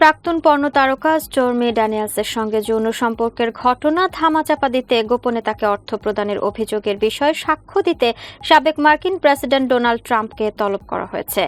প্রাক্তন পর্ণ তারকা স্টোরমি ড্যানিয়েলসের সঙ্গে যৌন সম্পর্কের ঘটনা ধামাচাপা দিতে গোপনে তাকে অর্থ প্রদানের অভিযোগের বিষয়ে সাক্ষ্য দিতে সাবেক মার্কিন প্রেসিডেন্ট ডোনাল্ড ট্রাম্পকে তলব করা হয়েছে।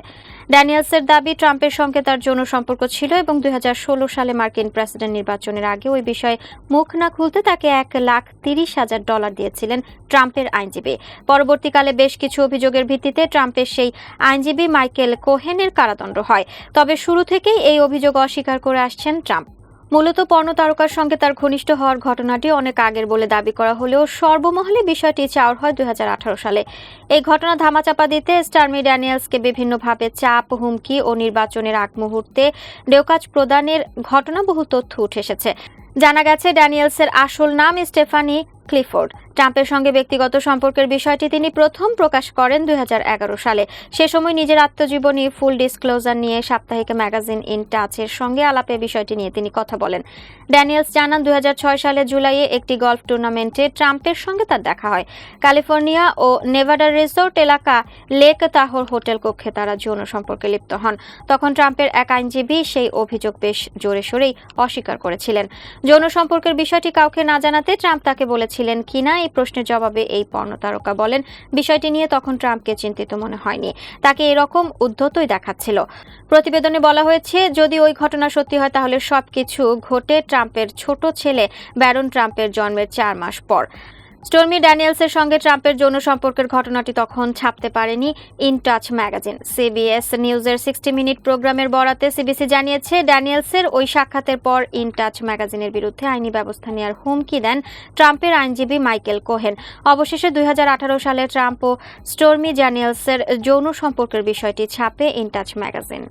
ড্যানিয়েলসের দাবি, ট্রাম্পের সঙ্গে তার যৌন সম্পর্ক ছিল এবং দু হাজার ষোলো সালে মার্কিন প্রেসিডেন্ট নির্বাচনের আগে ওই বিষয়ে মুখ না খুলতে তাকে এক লাখ তিরিশ হাজার ডলার দিয়েছিলেন ট্রাম্পের আইনজীবী। পরবর্তীকালে বেশ কিছু অভিযোগের ভিত্তিতে ট্রাম্পের সেই আইনজীবী মাইকেল কোহেনের কারাদণ্ড হয়। তবে শুরু থেকেই এই অভিযোগ অস্বীকার করে আসছেন ট্রাম্প। মূলত পর্ণ তারকার সঙ্গে তার ঘনিষ্ঠ হওয়ার ঘটনাটি অনেক আগের বলে দাবি করা হলেও সর্বমহলে বিষয়টি চাওয়ার হয় দুই সালে। এই ঘটনা ধামাচাপা দিতে স্টারমি ড্যানিয়েলসকে বিভিন্নভাবে চাপ, হুমকি ও নির্বাচনের আগ মুহূর্তে ডেওকাজ প্রদানের ঘটনা বহু তথ্য উঠে এসেছে। জানা গেছে, ড্যানিয়েলসের আসল নাম স্টেফানি ক্লিফোর্ড। ট্রাম্পের সঙ্গে ব্যক্তিগত সম্পর্কের বিষয়টি তিনি প্রথম প্রকাশ করেন দুই হাজার এগারো সালে। সে সময় নিজের আত্মজীবনী ফুল ডিসক্লোজার নিয়ে সাপ্তাহিক ম্যাগাজিন ইন টাচের সঙ্গে আলাপে বিষয়টি নিয়ে তিনি কথা বলেন। ড্যানিয়েলস জানান, দুই হাজার ছয় সালে জুলাইয়ে একটি গলফ টুর্নামেন্টে ট্রাম্পের সঙ্গে তার দেখা হয়। ক্যালিফোর্নিয়া ও নেভাডা রিসোর্ট এলাকা লেক তাহর হোটেল কক্ষে তারা যৌন সম্পর্কে লিপ্ত হন। তখন ট্রাম্পের এক আইনজীবী সেই অভিযোগ বেশ জোরে সোরেই অস্বীকার করেছিলেন। যৌন সম্পর্কের বিষয়টি কাউকে না জানাতে ট্রাম্প তাকে বলেছিলেন, কিনা এই প্রশ্নের জবাবে এই পর্ণ তারকা বলেন, বিষয়টি নিয়ে তখন ট্রাম্পকে চিন্তিত মনে হয়নি। তাকে এরকম উদ্ধতই দেখাচ্ছিল। প্রতিবেদনে বলা হয়েছে, যদি ওই ঘটনা সত্যি হয়, তাহলে সবকিছু ঘটে ট্রাম্পের ছোট ছেলে ব্যারন ট্রাম্পের জন্মের চার মাস পর। স্টোরমি ড্যানিয়েলসের সঙ্গে ট্রাম্পের যৌন সম্পর্কের ঘটনাটি তখন ছাপতে পারেনি ইন টাচ ম্যাগাজিন। সিবিএস নিউজের সিক্সটি মিনিট প্রোগ্রামের বরাতে সিবিসি জানিয়েছে, ড্যানিয়েলসের ওই সাক্ষাতের পর ইন টাচ ম্যাগাজিনের বিরুদ্ধে আইনি ব্যবস্থা নেওয়ার হুমকি দেন ট্রাম্পের আইনজীবী মাইকেল কোহেন। অবশেষে দুই হাজার আঠারো সালে ট্রাম্প ও স্টোরমি ড্যানিয়েলসের যৌন সম্পর্কের বিষয়টি ছাপে ইন টাচ ম্যাগাজিন।